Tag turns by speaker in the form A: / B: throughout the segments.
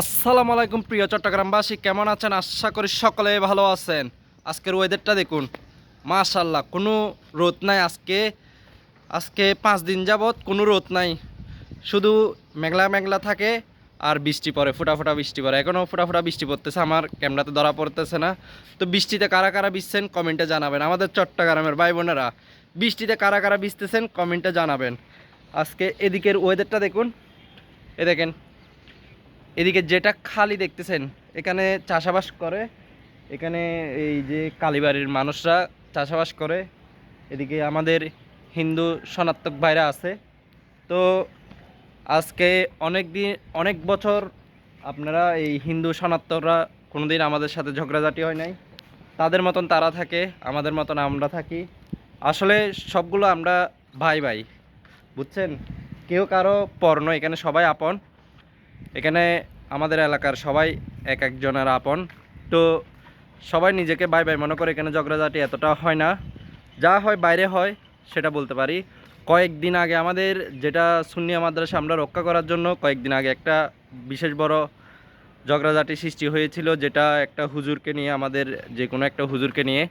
A: আসসালামু আলাইকুম প্রিয় চট্টগ্রামবাসী, কেমন আছেন? আশা করি সকলে ভালো আছেন। আজকের ওয়েদারটা দেখুন। মাশাল্লাহ কোনো রোদ নাই আজকে। আজকে পাঁচ দিন যাবৎ কোনো রোদ নাই। শুধু মেঘলা মেঘলা থাকে আর বৃষ্টি পড়ে, ফোটা ফোটা বৃষ্টি পড়ে। এখনও ফোটা ফোটা বৃষ্টি পড়তেছে, আমার ক্যামেরাতে ধরা পড়তেছে না। তো বৃষ্টিতে কারা কারা ভিজছেন কমেন্টে জানাবেন। আমাদের চট্টগ্রামের ভাই বোনেরা, বৃষ্টিতে কারা কারা ভিজতেছেন কমেন্টে জানাবেন। আজকে এদিকের ওয়েদারটা দেখুন। এ দেখেন এদিকে যেটা খালি দেখতেছেন, এখানে চাষাবাস করে, এখানে এই যে কালীবাড়ির মানুষরা চাষাবাস করে, এদিকে আমাদের হিন্দু সনাতক ভাইরা আছে। তো আজকে অনেক দিন, অনেক বছর আপনারা এই হিন্দু সনাতকরা কোনোদিন আমাদের সাথে ঝগড়াঝাটি হয় নাই। তাদের মতন তারা থাকে, আমাদের মতন আমরা থাকি। আসলে সবগুলো আমরা ভাই ভাই বুঝছেন? কেউ কারও পর নয়, এখানে সবাই আপন। এখানে আমাদের এলাকার সবাই এক একজনের আপন। তো সবাই নিজেকে বাই বাই মনে করে এখানে ঝগড়াঝাটি এতটা হয় না। যা হয় বাইরে হয়, সেটা বলতে পারি। কয়েকদিন আগে আমাদের যেটা সুন্নিয়া মাদ্রাসা আমরা রক্ষা করার জন্য কয়েকদিন আগে একটা বিশেষ বড় ঝগড়াঝাটি সৃষ্টি হয়েছিল, যেটা একটা হুজুরকে নিয়ে, আমাদের যে কোনো একটা হুজুরকে নিয়ে।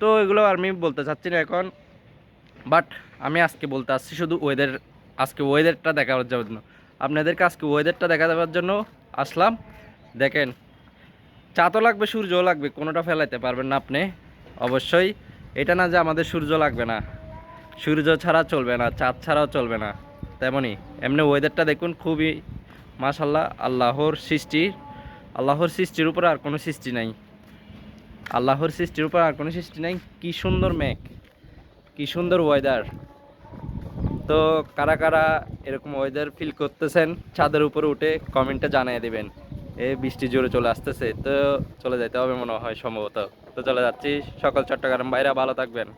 A: তো এগুলো আমি বলতে চাচ্ছি না এখন বাট আমি আজকে বলতে আসছি শুধু ওয়েদার আজকে ওয়েদারটা দেখার জন্য। আপনাদেরকে আজকে ওয়েদারটা দেখা দেওয়ার জন্য আসলাম। দেখেন চা তো লাগবে, সূর্যও লাগবে, কোনোটা ফেলাইতে পারবেন না আপনি। অবশ্যই, এটা না যে আমাদের সূর্য লাগবে না। সূর্য ছাড়া চলবে না, চাঁদ ছাড়াও চলবে না। তেমনই এমনি ওয়েদারটা দেখুন, খুবই মাশাল্লাহ আল্লাহর সৃষ্টি। আল্লাহর সৃষ্টির উপর আর কোনো সৃষ্টি নাই। আল্লাহর সৃষ্টির উপর আর কোনো সৃষ্টি নাই। কি সুন্দর মেঘ, কি সুন্দর ওয়েদার তো কারা কারা এরকম ওয়েদার ফিল করতেছেন, ছাদের উপরে উঠে কমেন্টে জানিয়ে দিবেন। এ বৃষ্টি জোরে চলে আসতেছে, তো চলে যেতে হবে মনে হয় সম্ভবত। তো চলে যাচ্ছি, সকল চট্টগ্রাম বাইরে ভালো থাকবেন।